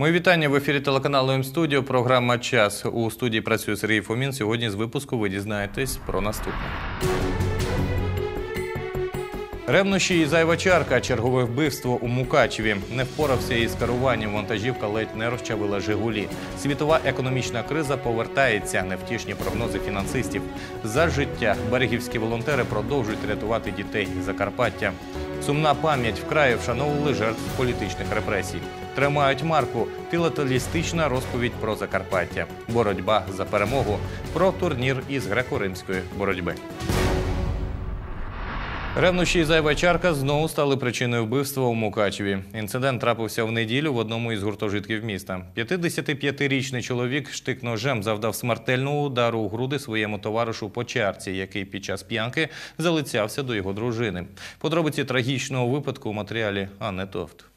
Мої вітання в ефірі телеканалу М-студіо. Програма Час у студії працює Сергій Фомін. Сьогодні з випуску ви дізнаєтесь про наступне. Ревнощі і зайва чарка. Чергове вбивство у Мукачеві. Не впорався із керуванням. Вантажівка ледь не розчавила Жигулі. Світова економічна криза повертається. Невтішні прогнози фінансистів. За життя берегівські волонтери продовжують рятувати дітей Закарпаття. Сумна пам'ять вкраї вшановували жертв політичних репресій. Тримають марку. Філателістична розповідь про Закарпаття. Боротьба за перемогу. Про турнір із греко-римської боротьби. Ревнощі і зайва чарка знову стали причиною вбивства у Мукачеві. Інцидент трапився в неділю в одному із гуртожитків міста. 55-річний чоловік штик-ножем завдав смертельного удару у груди своєму товаришу по чарці, який під час п'янки залицявся до його дружини. Подробиці трагічного випадку у матеріалі Анни Товт.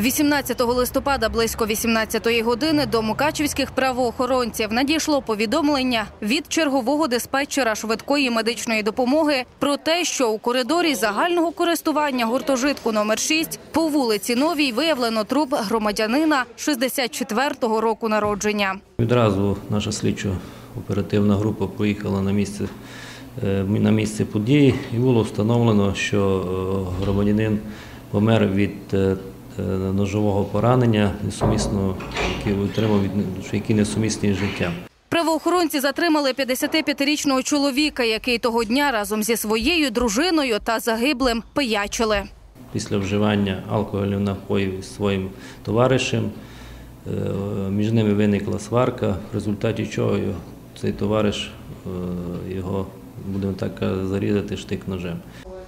18 листопада близько 18 години до мукачівських правоохоронців надійшло повідомлення від чергового диспетчера швидкої медичної допомоги про те, що у коридорі загального користування гуртожитку номер 6 по вулиці Новій виявлено труп громадянина 64-го року народження. Відразу наша слідчо-оперативна група поїхала на місце, е, на місце події і було встановлено, що е, громадянин помер від е, ножового поранення, несумісного, який отримав які несумісні з життям. Правоохоронці затримали 55-річного чоловіка, який того дня разом зі своєю дружиною та загиблим пиячили. Після вживання алкогольних напоїв із своїм товаришем е, між ними виникла сварка, в результаті чого цей товариш е, його, будемо так зарізати штик-ножем.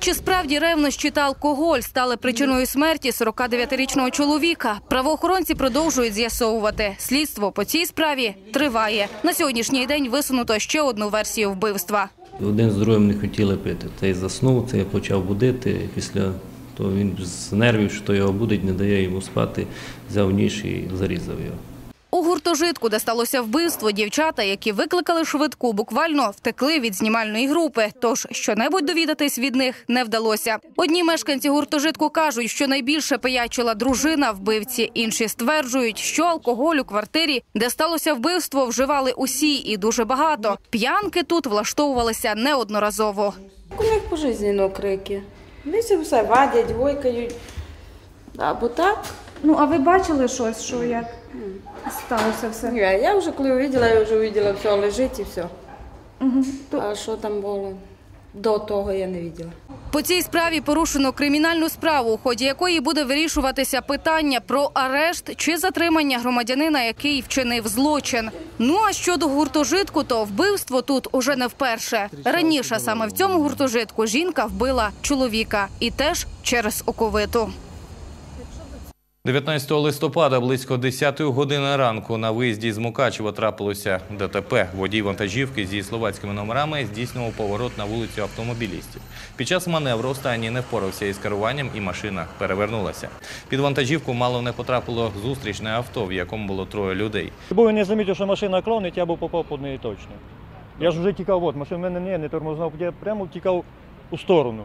Чи справді ревнощі та алкоголь стали причиною смерті 49-річного чоловіка? Правоохоронці продовжують з'ясовувати. Слідство по цій справі триває. На сьогоднішній день висунуто ще одну версію вбивства. Один з другим не хотіли пити. Цей заснув, цей почав будити. Після того він з нервів, що його будить, не дає йому спати, взяв ніж і зарізав його. У гуртожитку, де сталося вбивство, дівчата, які викликали швидку, буквально втекли від знімальної групи. Тож щонебудь довідатись від них не вдалося. Одні мешканці гуртожитку кажуть, що найбільше пиячила дружина вбивці. Інші стверджують, що алкоголь у квартирі, де сталося вбивство, вживали усі і дуже багато. П'янки тут влаштовувалися неодноразово. У них пожизненно крики. Вони все вадять, войкають. Або так. Ну, а ви бачили щось, що як сталося все? Ні, Я вже коли увиділа, я вже увиділа, все лежить і все. Угу. А що там було? До того я не бачила. По цій справі порушено кримінальну справу, у ході якої буде вирішуватися питання про арешт чи затримання громадянина, який вчинив злочин. Ну а щодо гуртожитку, то вбивство тут уже не вперше. Раніше саме в цьому гуртожитку жінка вбила чоловіка і теж через оковиту. 19 листопада близько 10 години ранку на виїзді з Мукачева трапилося ДТП. Водій вантажівки зі словацькими номерами здійснював поворот на вулицю автомобілістів. Під час маневру останній не впорався із керуванням і машина перевернулася. Під вантажівку мало не потрапило зустрічне авто, в якому було троє людей. Бо не замітив, що машина клонить, я був попав під неї точно. Я ж вже тікав, от, машина в мене не, не тормознав, я прямо тікав у сторону.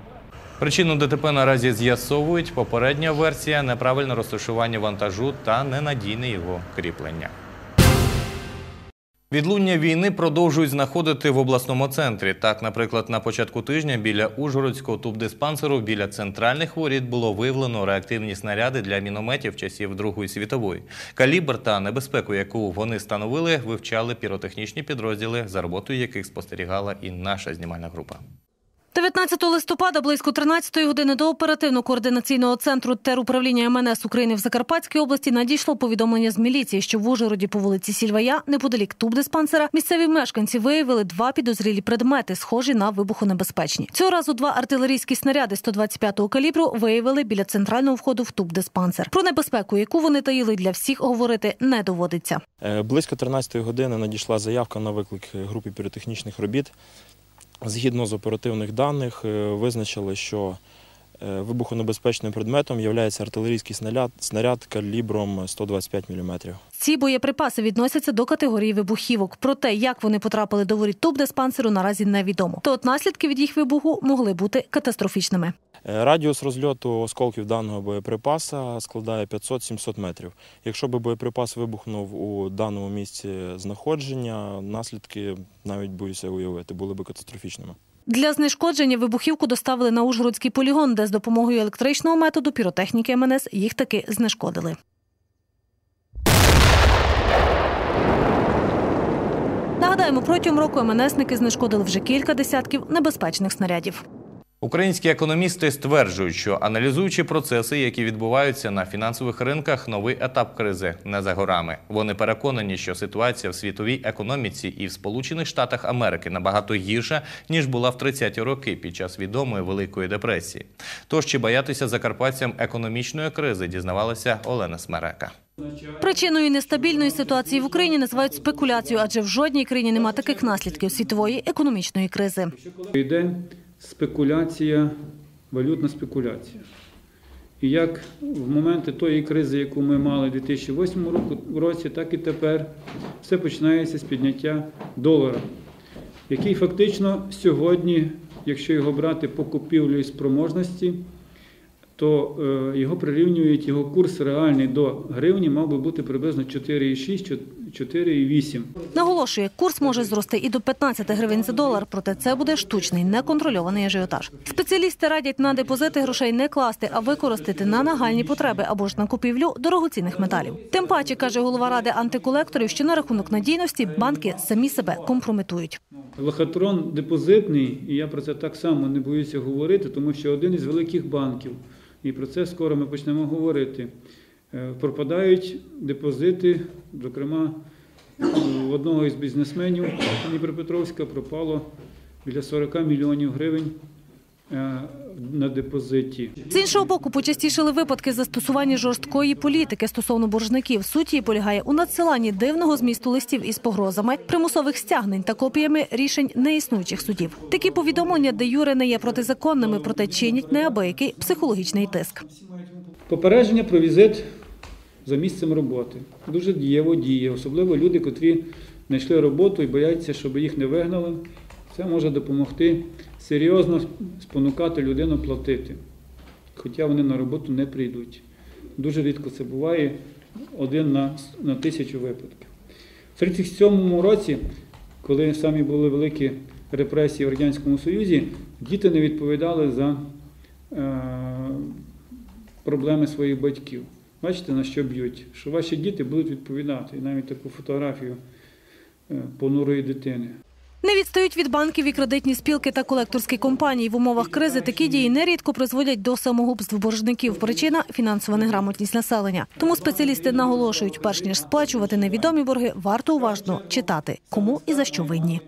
Причину ДТП наразі з'ясовують. Попередня версія неправильне розташування вантажу та ненадійне його кріплення. Відлуння війни продовжують знаходити в обласному центрі. Так, наприклад, на початку тижня біля Ужгородського тубдиспансеру біля центральних воріт було виявлено реактивні снаряди для мінометів часів Другої світової. Калібр та небезпеку, яку вони становили, вивчали піротехнічні підрозділи, за роботою яких спостерігала і наша знімальна група. 19 листопада близько 13 години до оперативно-координаційного центру теруправління МНС України в Закарпатській області надійшло повідомлення з міліції, що в Ужгороді по вулиці Сільвая, неподалік тубдиспансера, місцеві мешканці виявили два підозрілі предмети, схожі на вибухонебезпечні. Цього разу два артилерійські снаряди 125-го калібру виявили біля центрального входу в тубдиспансер. Про небезпеку, яку вони таїли для всіх, говорити не доводиться. Е, Близько 13 години надійшла заявка на виклик групи піротехнічних робіт. Згідно з оперативних даних, е, визначили, що вибухонебезпечним предметом є артилерійський снаряд, снаряд калібром 125 мм. Ці боєприпаси відносяться до категорії вибухівок. Про те, як вони потрапили до воріт тубдиспансеру, наразі невідомо. То от наслідки від їх вибуху могли бути катастрофічними. Е, Радіус розльоту осколків даного боєприпаса складає 500-700 метрів. Якщо би боєприпас вибухнув у даному місці знаходження, наслідки навіть боюся уявити, були б катастрофічними. Для знешкодження вибухівку доставили на Ужгородський полігон, де з допомогою електричного методу піротехніки МНС їх таки знешкодили. Нагадаємо, протягом року МНСники знешкодили вже кілька десятків небезпечних снарядів. Українські економісти стверджують, що аналізуючи процеси, які відбуваються на фінансових ринках, новий етап кризи не за горами. Вони переконані, що ситуація в світовій економіці і в Сполучених Штатах Америки набагато гірша ніж була в 30-ті роки під час відомої великої депресії. Тож чи боятися закарпатцям економічної кризи, дізнавалася Олена Смерека. Причиною нестабільної ситуації в Україні називають спекуляцію, адже в жодній країні нема таких наслідків світової економічної кризи. Йде спекуляція, валютна спекуляція. І як в моменти тої кризи, яку ми мали у 2008 році, так і тепер все починається з підняття долара, який фактично сьогодні, якщо його брати по купівлю і спроможності, то е, його прирівнюють, його курс реальний до гривні мав би бути приблизно 4,6, 4,8. Наголошує, курс може зрости і до 15 гривень за долар, проте це буде штучний, неконтрольований ажіотаж. Спеціалісти радять на депозити грошей не класти, а використати на нагальні потреби або ж на купівлю дорогоцінних металів. Тим паче, каже голова ради антиколекторів, що на рахунок надійності банки самі себе компрометують. Лохотрон депозитний, і я про це так само не боюся говорити, тому що один із великих банків, і про це скоро ми почнемо говорити, пропадають депозити, зокрема, у одного із бізнесменів Дніпропетровська пропало біля 40 мільйонів гривень е, на депозиті. З іншого боку, почастішили випадки застосування жорсткої політики стосовно боржників. Суть її полягає у надсиланні дивного змісту листів із погрозами, примусових стягнень та копіями рішень неіснуючих судів. Такі повідомлення, де юре не є протизаконними, проте чинять неабиякий психологічний тиск. Попередження про візит за місцем роботи. Дуже дієво діє, особливо люди, котрі знайшли роботу і бояться, щоб їх не вигнали. Це може допомогти серйозно спонукати людину платити, хоча вони на роботу не прийдуть. Дуже рідко це буває один на, на тисячу випадків. В 1937 році, коли самі були великі репресії в Радянському Союзі, діти не відповідали за е, проблеми своїх батьків. Бачите, на що б'ють? Що ваші діти будуть відповідати. І навіть таку фотографію е, понурої дитини. Не відстають від банків і кредитні спілки та колекторські компанії. В умовах кризи такі дії нерідко призводять до самогубств боржників. Причина фінансова неграмотність населення. Тому спеціалісти наголошують, перш ніж сплачувати невідомі борги, варто уважно читати, кому і за що винні.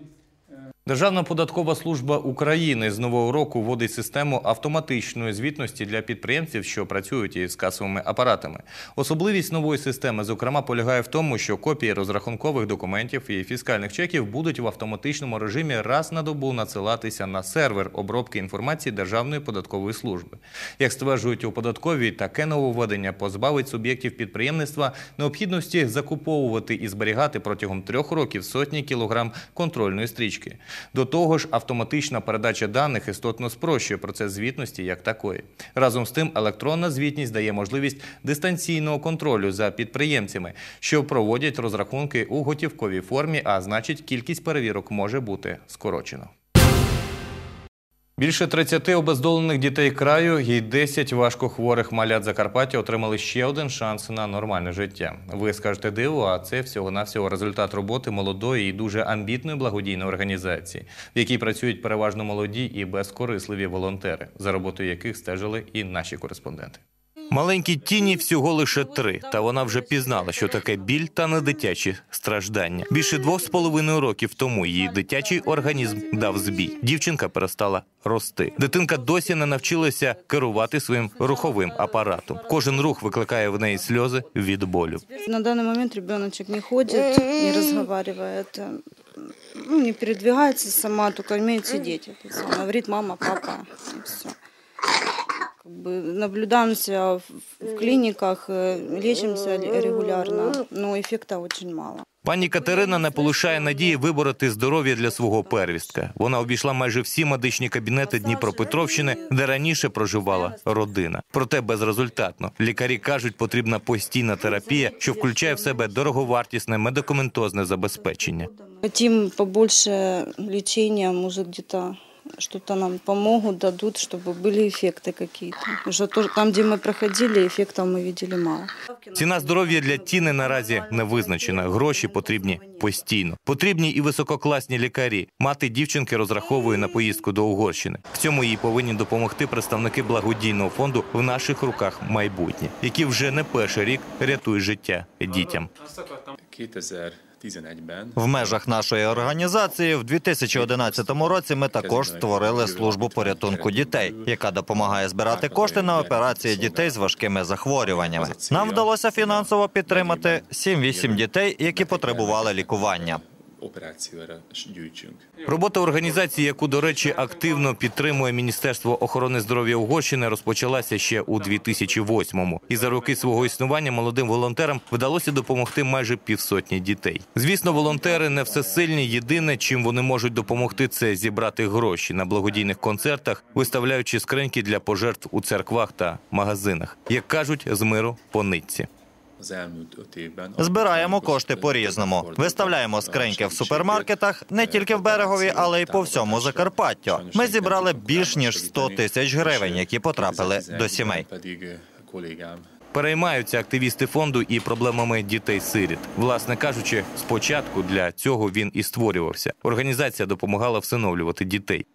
Державна податкова служба України з нового року вводить систему автоматичної звітності для підприємців, що працюють із касовими апаратами. Особливість нової системи, зокрема, полягає в тому, що копії розрахункових документів і фіскальних чеків будуть в автоматичному режимі раз на добу надсилатися на сервер обробки інформації Державної податкової служби. Як стверджують у податковій, таке нововведення позбавить суб'єктів підприємництва необхідності закуповувати і зберігати протягом трьох років сотні кілограм контрольної стрічки. До того ж, автоматична передача даних істотно спрощує процес звітності як такої. Разом з тим, електронна звітність дає можливість дистанційного контролю за підприємцями, що проводять розрахунки у готівковій формі, а значить, кількість перевірок може бути скорочено. Більше 30 обездолених дітей краю і 10 важкохворих малят Закарпаття отримали ще один шанс на нормальне життя. Ви скажете диво, а це всього-навсього результат роботи молодої і дуже амбітної благодійної організації, в якій працюють переважно молоді і безкорисливі волонтери, за роботою яких стежили і наші кореспонденти. Маленькій тіні всього лише три, та вона вже пізнала, що таке біль та не дитячі страждання. Більше двох з половиною років тому її дитячий організм дав збій. Дівчинка перестала рости. Дитинка досі не навчилася керувати своїм руховим апаратом. Кожен рух викликає в неї сльози від болю. На данный момент ребеночек не ходит, не разговаривает, э, ну, не передвигается сама, только умеет сидеть. Это всё. Она говорит мама, папа, и все. Как бы наблюдаемся в, в клиниках, э, лечимся регулярно, но эффекта очень мало. Пані Катерина не полишає надії вибороти здоров'я для свого первістка. Вона обійшла майже всі медичні кабінети Дніпропетровщини, де раніше проживала родина. Проте безрезультатно. Лікарі кажуть, потрібна постійна терапія, що включає в себе дороговартісне медикаментозне забезпечення. Хотим побольше лечения, может где-то что-то нам помогут, дадут, чтобы были эффекты какие-то. Уже то- там, где мы проходили, эффектов мы видели мало. Ціна здоров'я для тіни наразі не визначена. Гроші потрібні постійно. Потрібні і висококласні лікарі. Мати дівчинки розраховує на поїздку до Угорщини. В цьому їй повинні допомогти представники благодійного фонду в наших руках майбутнє, які вже не перший рік рятують життя дітям. 2011-ben В межах нашої організації в 2011 році ми також створили службу порятунку дітей, яка допомагає збирати кошти на операції дітей з важкими захворюваннями. Нам вдалося фінансово підтримати 7-8 дітей, які потребували лікування. Operációra gyűjtsünk. Робота організації, яку, до речі, активно підтримує Міністерство охорони здоров'я Угорщини, розпочалася ще у 2008-му. І за роки свого існування молодим волонтерам вдалося допомогти майже півсотні дітей. Звісно, волонтери не всесильні. Єдине, чим вони можуть допомогти, це зібрати гроші на благодійних концертах, виставляючи скриньки для пожертв у церквах та магазинах. Як кажуть, з миру по нитці. Az elmúlt öt évben Збираємо кошти по-різному. Виставляємо скриньки в супермаркетах не тільки в берегові, але й по всьому Закарпаттю. Ми зібрали більш ніж 100 тисяч гривень, які потрапили до сімей. eh, Переймаються активісти фонду і проблемами дітей-сиріт. Власне кажучи, спочатку для цього він і створювався. Організація допомагала всиновлювати дітей.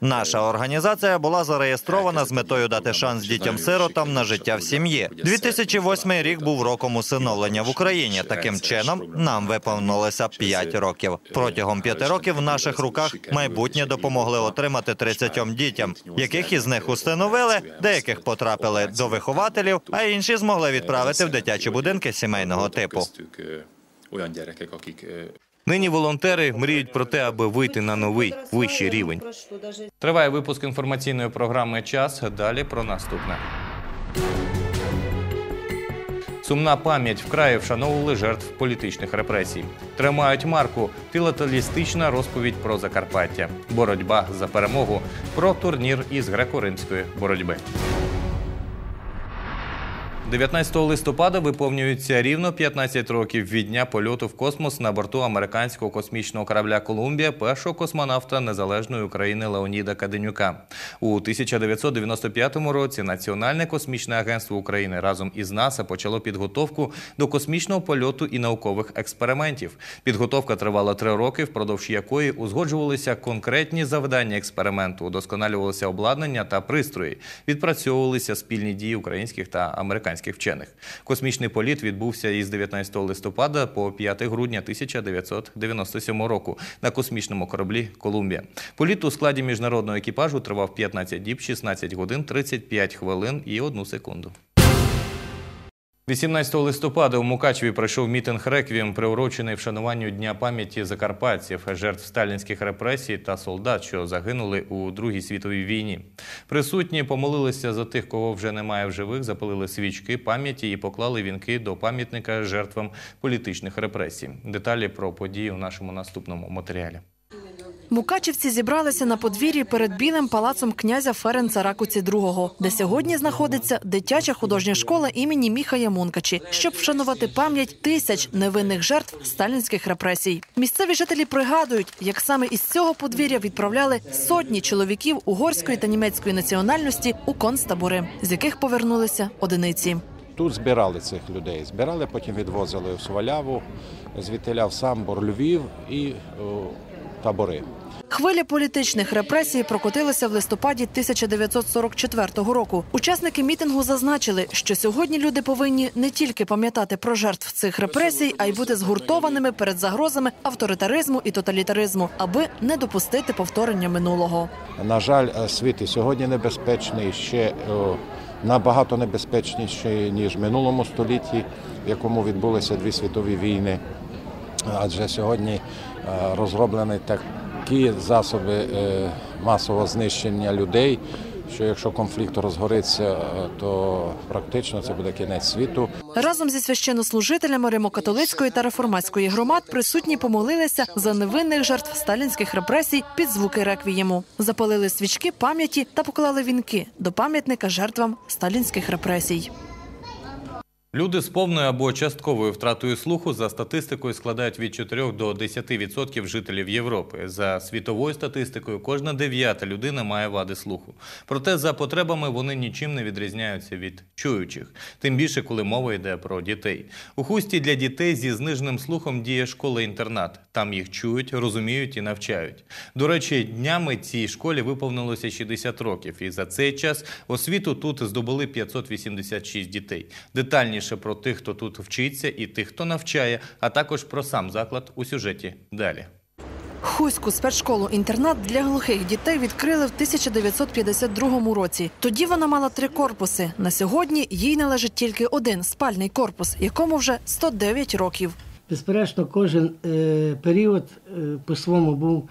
Наша організація була зареєстрована з метою дати шанс дітям-сиротам на життя в сім'ї. 2008 рік був роком усиновлення в Україні. Таким чином нам виповнилося 5 років. Протягом 5 років в наших руках майбутнє допомогли отримати 30 дітям, яких із них установили, деяких потрапили до вихователів, а інші змогли відправити в дитячі будинки сімейного типу. olyan Нині волонтери мріють про те, аби вийти на новий вищий рівень. Триває випуск інформаційної програми Час. Далі про наступне. Сумна пам'ять вкраї вшановували жертв політичних репресій. Тримають марку філателістична розповідь про Закарпаття, боротьба за перемогу, про турнір із греко-римської боротьби. 19 листопада виповнюється рівно 15 років від дня польоту в космос на борту американського космічного корабля Колумбія першого космонавта незалежної України Леоніда Каденюка. У 1995 році Національне космічне агентство України разом із НАСА почало підготовку до космічного польоту і наукових експериментів. Підготовка тривала три роки, впродовж якої узгоджувалися конкретні завдання експерименту, удосконалювалося обладнання та пристрої, відпрацьовувалися спільні дії українських та американських вчених. Космічний політ відбувся із 19 листопада по 5 грудня 1997 року на космічному кораблі Колумбія. Політ у складі міжнародного екіпажу тривав 15 діб, 16 годин, 35 хвилин і 1 секунду. 18 листопада у Мукачеві пройшов мітинг реквієм, приурочений вшануванню Дня пам'яті закарпатців, жертв сталінських репресій та солдат, що загинули у Другій світовій війні. Присутні помолилися за тих, кого вже немає в живих, запалили свічки пам'яті і поклали вінки до пам'ятника жертвам політичних репресій. Деталі про події у нашому наступному матеріалі. Мукачівці зібралися на подвір'ї перед білим палацом князя Ференца Ракуці II, де сьогодні знаходиться дитяча художня школа імені Міхая Мункачі, щоб вшанувати пам'ять тисяч невинних жертв сталінських репресій. Місцеві жителі пригадують, як саме із цього подвір'я відправляли сотні чоловіків угорської та німецької національності у концтабори, з яких повернулися одиниці. Тут збирали цих людей. Збирали, потім відвозили в Сваляву, звідтиля в Самбор, Львів і о, табори. Хвиля політичних репресій прокотилася в листопаді 1944 року. Учасники мітингу зазначили, що сьогодні люди повинні не тільки пам'ятати про жертв цих репресій, а й бути згуртованими перед загрозами авторитаризму і тоталітаризму, аби не допустити повторення минулого. На жаль, е, світ і сьогодні небезпечний, ще набагато небезпечніший, ніж в минулому столітті, в якому відбулися дві світові війни. Адже сьогодні е, розроблені такі засоби е, масового знищення людей, що якщо конфлікт розгориться, е, то практично це буде кінець світу. Разом зі священнослужителями римокатолицької та реформатської громад присутні помолилися за невинних жертв сталінських репресій під звуки реквієму, запалили свічки пам'яті та поклали вінки до пам'ятника жертвам сталінських репресій. Люди з повною або частковою втратою слуху за статистикою складають від 4 до 10% жителів Європи. За світовою статистикою, кожна дев'ята людина має вади слуху. Проте за потребами вони нічим не відрізняються від чуючих. Тим більше, коли мова йде про дітей. У хусті для дітей зі зниженим слухом діє школа-інтернат. Там їх чують, розуміють і навчають. До речі, днями цій школі виповнилося 60 років, і за цей час освіту тут здобули 586 дітей. Детальніше про тих, хто тут вчиться, і тих, хто навчає, а також про сам заклад у сюжеті далі. Хуську спецшколу-інтернат для глухих дітей відкрили в 1952 році. Тоді вона мала три корпуси. На сьогодні їй належить тільки один спальний корпус, якому вже 109 років. Безперечно, кожен е, період е, по-своєму був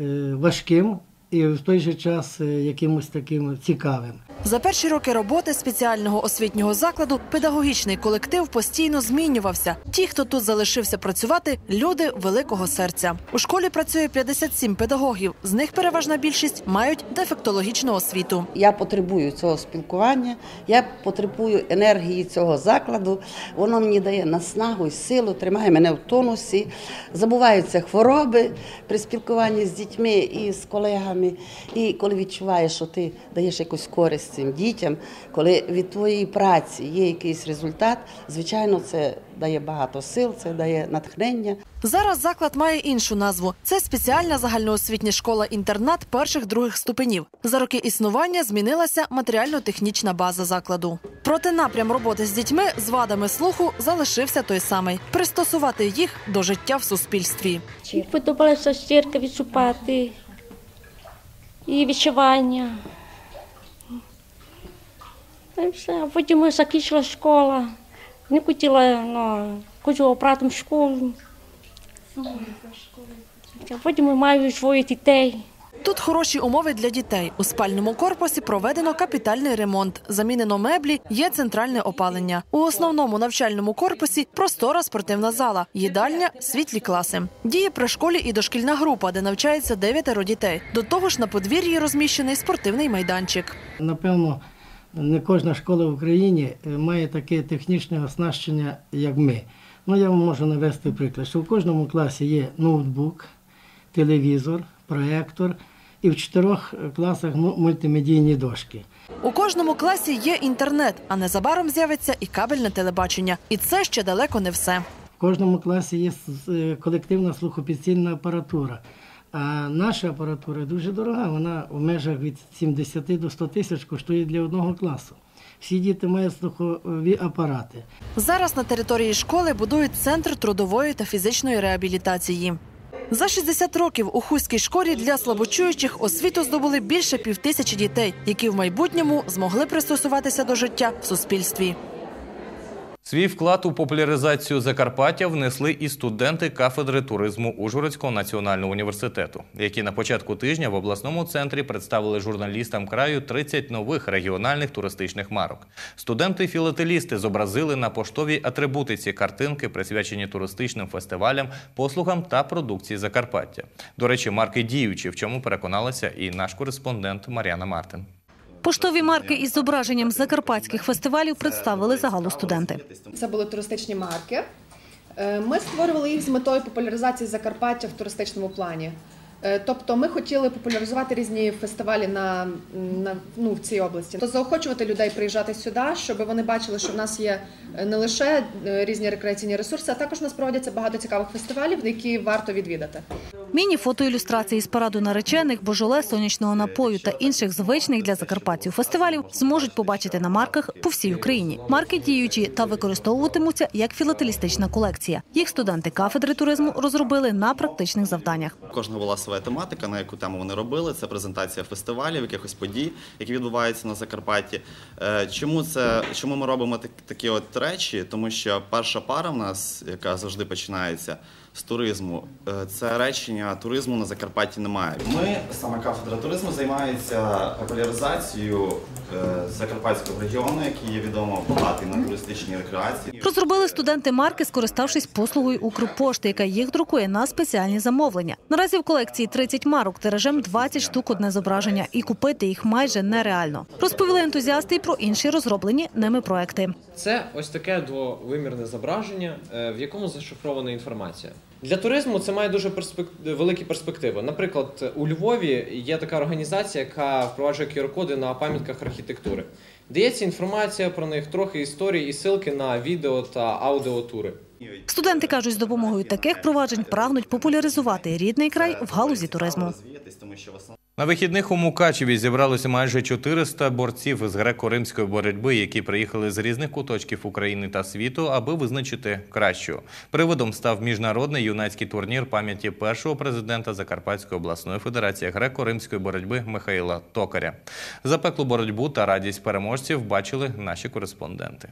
е, важким і в той же час е, якимось таким цікавим. За перші роки роботи спеціального освітнього закладу педагогічний колектив постійно змінювався. Ті, хто тут залишився працювати, люди великого серця. У школі працює 57 педагогів. З них переважна більшість мають дефектологічну освіту. Я потребую цього спілкування, я потребую енергії цього закладу. Воно мені дає наснагу і силу, тримає мене в тонусі. Забуваються хвороби при спілкуванні з дітьми і з колегами. І коли відчуваєш, що ти даєш якусь користь цим дітям, коли від твоєї праці є якийсь результат, звичайно, це дає багато сил, це дає натхнення. Зараз заклад має іншу назву. Це спеціальна загальноосвітня школа-інтернат перших других ступенів. За роки існування змінилася матеріально-технічна база закладу. Проте напрям роботи з дітьми з вадами слуху залишився той самий пристосувати їх до життя в суспільстві. Подобалося стірка відчупати і відчування. Та й все. А Потім закінчила школа. Не хотіла, ну, хочу братом в школу. А потім маю двоє дітей. Тут хороші умови для дітей. У спальному корпусі проведено капітальний ремонт, замінено меблі, є центральне опалення. У основному навчальному корпусі простора спортивна зала, їдальня, світлі класи. Діє при школі і дошкільна група, де навчається дев'ятеро дітей. До того ж, на подвір'ї розміщений спортивний майданчик. Напевно, не кожна школа в Україні е, має таке технічне оснащення, як ми. Ну, я вам можу навести приклад, що в кожному класі є ноутбук, телевізор, проектор і в чотирьох класах мультимедійні дошки. У кожному класі є інтернет, а незабаром з'явиться і кабельне телебачення. І це ще далеко не все. В кожному класі є е, колективна слухопідсильна апаратура. А наша апаратура дуже дорога, вона в межах від 70 до 100 тисяч коштує для одного класу. Всі діти мають слухові апарати. Зараз на території школи будують центр трудової та фізичної реабілітації. За 60 років у Хуській школі для слабочуючих освіту здобули більше півтисячі дітей, які в майбутньому змогли пристосуватися до життя в суспільстві. Свій вклад у популяризацію Закарпаття внесли і студенти кафедри туризму Ужгородського національного університету, які на початку тижня в обласному центрі представили журналістам краю 30 нових регіональних туристичних марок. Студенти-філателісти зобразили на поштовій атрибутиці картинки, присвячені туристичним фестивалям, послугам та продукції Закарпаття. До речі, марки діючі, в чому переконалася і наш кореспондент Мар'яна Мартин. Поштові марки із зображенням закарпатських фестивалів представили загалу студенти. Це були туристичні марки. Е, Ми створювали їх з метою популяризації Закарпаття в туристичному плані. Е, Тобто ми хотіли популяризувати різні фестивалі на, на ну, в цій області. То заохочувати людей приїжджати сюди, щоб вони бачили, що в нас є е, не лише е, різні рекреаційні ресурси, а також у нас проводяться багато цікавих фестивалів, які варто відвідати. Міні-фотоілюстрації з параду наречених, божоле, сонячного напою та інших звичних для закарпатців фестивалів зможуть побачити на марках по всій Україні. Марки діючі та використовуватимуться як філателістична колекція. Їх студенти кафедри туризму розробили на практичних завданнях. Кожного була своя тематика, на яку тему вони робили. Це презентація фестивалів, якихось подій, які відбуваються на Закарпатті. Е, Чому це чому ми робимо так, такі от речі? Тому що перша пара в нас, яка завжди починається, з туризму. Е, Це речення туризму на Закарпатті немає. Ми, саме кафедра туризму, займається популяризацією е, закарпатського регіону, який є відомо багатий на туристичні рекреації. Розробили студенти марки, скориставшись послугою Укрпошти, яка їх друкує на спеціальні замовлення. Наразі в колекції 30 марок, тиражем 20 штук одне зображення, і купити їх майже нереально. Розповіли ентузіасти й про інші розроблені ними проекти. Це ось таке двовимірне зображення, е, в якому зашифрована інформація. Для туризму це має дуже перспект... великі перспективи. Наприклад, у Львові є така організація, яка впроваджує QR-коди на пам'ятках архітектури. Дається інформація про них, трохи історії і ссылки на відео та аудіотури. Студенти кажуть, з допомогою таких проваджень прагнуть популяризувати рідний край в галузі туризму. На вихідних у Мукачеві зібралося майже 400 борців з греко-римської боротьби, які приїхали з різних куточків України та світу, аби визначити кращу. Приводом став міжнародний юнацький турнір пам'яті першого президента Закарпатської обласної федерації греко-римської боротьби Михаїла Токаря. Запеклу боротьбу та радість переможців бачили наші кореспонденти.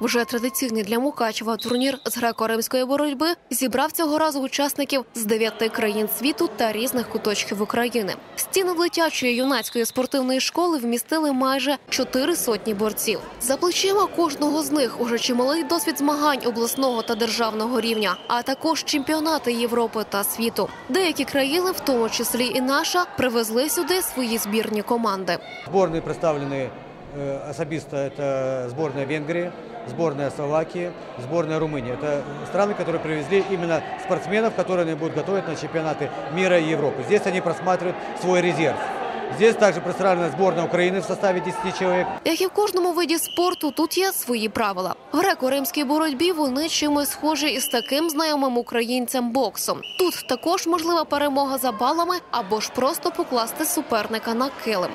Вже традиційний для Мукачева турнір з греко-римської боротьби зібрав цього разу учасників з дев'яти країн світу та різних куточків України. Стіни дитячої юнацької спортивної школи вмістили майже чотири сотні борців. За плечима кожного з них уже чималий досвід змагань обласного та державного рівня, а також чемпіонати Європи та світу. Деякі країни, в тому числі і наша, привезли сюди свої збірні команди. Сборные представлены э, особисто. Это сборная Венгрии, сборная Словакии, сборная Румынии. Это страны, которые привезли именно спортсменов, которые они будут готовить на чемпионаты мира и Европы. Здесь они просматривают свой резерв. Здесь также представлена сборная Украины в составе 10 человек. Як і в кожному виді спорту, тут є свої правила. В греко-римській боротьбі вони чимось схожі із таким знайомим українцям боксом. Тут також можлива перемога за балами або ж просто покласти суперника на килим.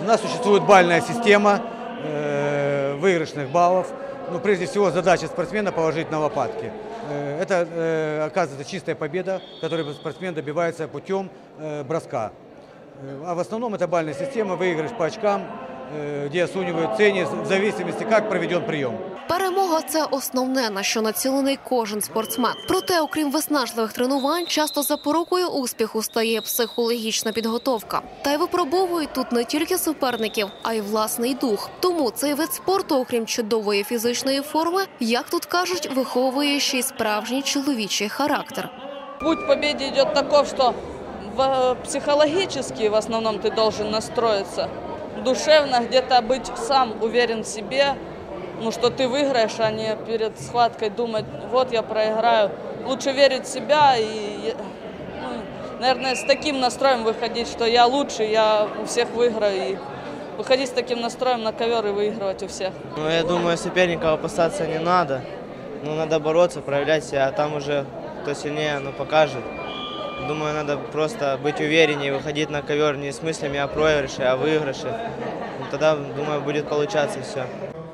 У нас существует бальная система э, выигрышных баллов. Но прежде всего задача спортсмена положить на лопатки. Э, это э, оказывается чистая победа, которую спортсмен добивается путем э, броска. А в основном это бальная система, выигрыш по очкам, где оценивают цены в зависимости, как проведен прием. Перемога це основне, на що націлений кожен спортсмен. Проте, окрім виснажливих тренувань, часто запорукою успіху стає психологічна підготовка. Та й випробовують тут не тільки суперників, а й власний дух. Тому цей вид спорту, окрім чудової фізичної форми, як тут кажуть, виховує ще й справжній чоловічий характер. Путь к победе идет таков, что в- психологически в основном ты должен настроиться, душевно где-то быть сам уверен в себе, ну что ты выиграешь, а не перед схваткой думать, вот я проиграю. Лучше верить в себя и, ну, наверное, с таким настроем выходить, что я лучше, я у всех выиграю. И выходить с таким настроем на ковер и выигрывать у всех. Ну, я думаю, соперника опасаться не надо. Ну, надо бороться, проявлять себя, а там уже кто сильнее, ну, покажет. Думаю, надо просто быть увереннее, выходить на ковер не с мыслями о проигрыше, а о выигрыше. Ну, тогда, думаю, будет получаться все.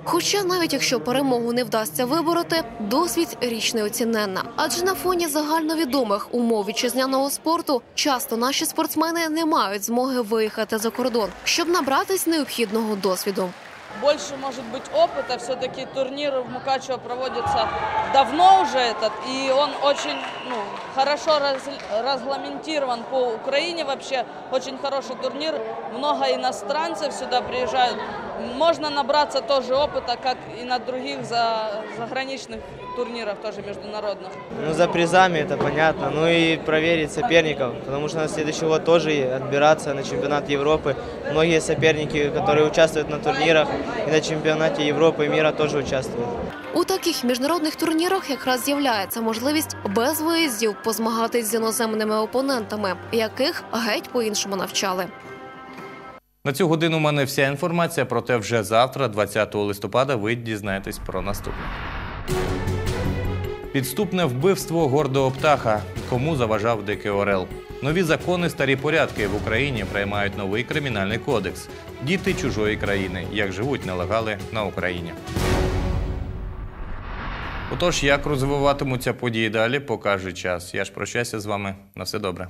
Хоча навіть якщо перемогу не вдасться вибороти, досвід річ неоціненна. Адже на фоні загальновідомих умов вітчизняного спорту часто наші спортсмени не мають змоги виїхати за кордон, щоб набратись необхідного досвіду. Больше, может быть, опыта. Все-таки турнир в Мукачево проводится давно уже этот, и он очень ну, хорошо раз- разгламентирован по Украине вообще. Очень хороший турнир. Много иностранцев сюда приезжают. Можно набраться тоже опыта, как и на других за, заграничных турнирах, тоже международных. Ну, за призами, это понятно. Ну и проверить соперников, потому что на следующий год тоже и отбираться на чемпионат Европы. Многие соперники, которые участвуют на турнирах и на чемпионате Европы и мира тоже участвуют. У таких міжнародних турнірах якраз з'являється можливість без виїздів позмагатись з іноземними опонентами, яких геть по-іншому навчали. На цю годину у мене вся інформація, проте вже завтра, 20 листопада, ви дізнаєтесь про наступне. Підступне вбивство гордого птаха. Кому заважав дикий орел? Нові закони, старі порядки в Україні приймають новий кримінальний кодекс. Діти чужої країни. Як живуть нелегали на Україні. Отож, як розвиватимуться події далі, покаже час. Я ж прощаюся з вами. На все добре.